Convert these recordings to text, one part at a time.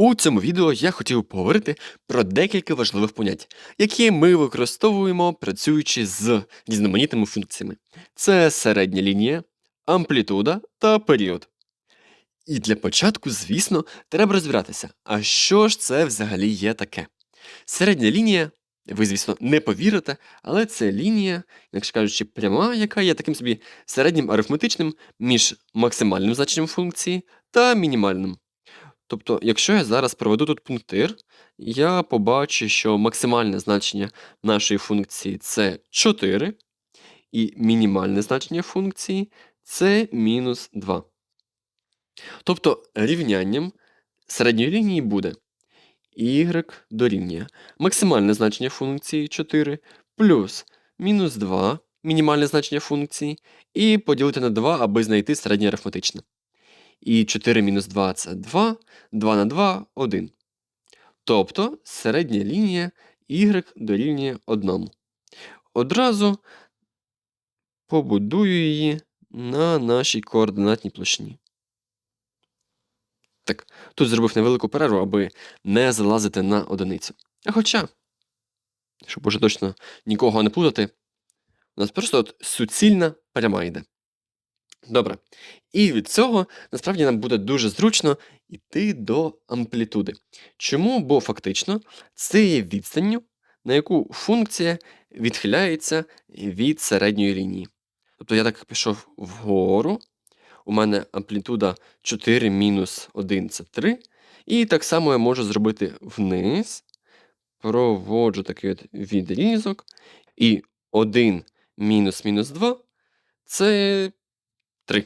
У цьому відео я хотів поговорити про декілька важливих понять, які ми використовуємо, працюючи з різноманітними функціями. Це середня лінія, амплітуда та період. І для початку, звісно, треба розбиратися, а що ж це взагалі є таке? Середня лінія, ви, звісно, не повірите, але це лінія, якщо кажучи, пряма, яка є таким собі середнім арифметичним між максимальним значенням функції та мінімальним. Тобто, якщо я зараз проведу тут пунктир, я побачу, що максимальне значення нашої функції це 4, і мінімальне значення функції це мінус 2. Тобто рівнянням середньої лінії буде y дорівнює максимальне значення функції 4 плюс мінус 2 мінімальне значення функції, і поділити на 2, аби знайти середнє арифметичне. І 4 мінус 2 це 2, 2 на 2 1. Тобто середня лінія y дорівнює 1. Одразу побудую її на нашій координатній площині. Так, тут зробив невелику перерву, аби не залазити на одиницю. А хоча, щоб уже точно нікого не плутати, у нас просто от суцільна пряма йде. Добре. І від цього насправді нам буде дуже зручно йти до амплітуди. Чому? Бо фактично це є відстанню, на яку функція відхиляється від середньої лінії. Тобто я так пішов вгору, у мене амплітуда 4 мінус 1 це 3. І так само я можу зробити вниз, проводжу такий от відрізок, і 1 мінус мінус 2 це 3.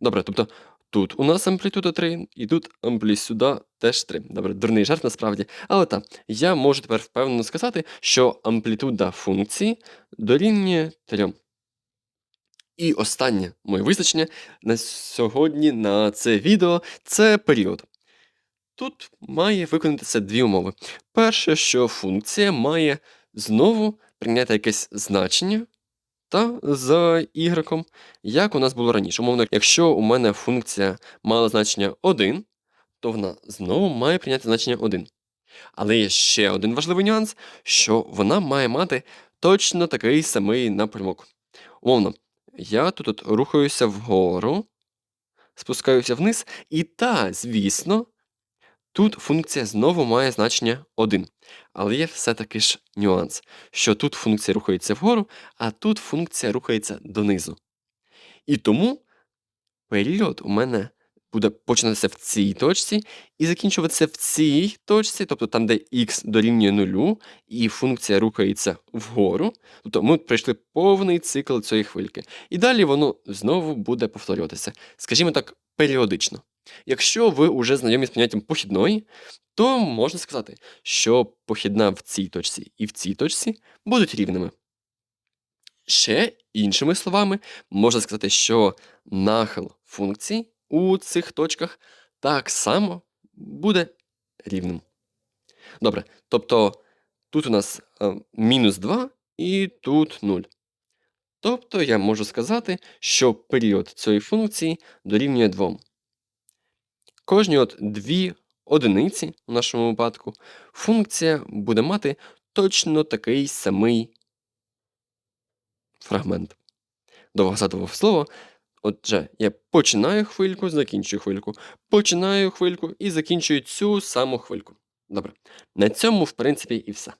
Добре, тобто тут у нас амплітуда 3, і тут амплісюда теж 3. Добре, дурний жарт насправді. Але так, я можу тепер впевнено сказати, що амплітуда функції дорівнює 3. І останнє моє визначення на сьогодні на це відео це період. Тут має виконатися дві умови. Перше, що функція має знову прийняти якесь значення та за y, як у нас було раніше. Умовно, якщо у мене функція мала значення 1, то вона знову має прийняти значення 1. Але є ще один важливий нюанс, що вона має мати точно такий самий напрямок. Умовно, я тут от рухаюся вгору, спускаюся вниз, і та, звісно, тут функція знову має значення 1. Але є все-таки ж нюанс, що тут функція рухається вгору, а тут функція рухається донизу. І тому період у мене буде починатися в цій точці і закінчуватися в цій точці, тобто там, де х дорівнює нулю, і функція рухається вгору. Тобто ми пройшли повний цикл цієї хвильки. І далі воно знову буде повторюватися. Скажімо так, періодично. Якщо ви вже знайомі з поняттям похідної, то можна сказати, що похідна в цій точці і в цій точці будуть рівними. Ще іншими словами, можна сказати, що нахил функцій у цих точках так само буде рівним. Добре, тобто тут у нас е, мінус 2 і тут 0. Тобто я можу сказати, що період цієї функції дорівнює 2. Кожні от дві одиниці у нашому випадку функція буде мати точно такий самий фрагмент. Довгозадове слово. Отже, я починаю хвильку, закінчую хвильку, починаю хвильку і закінчую цю саму хвильку. Добре. На цьому, в принципі, і все.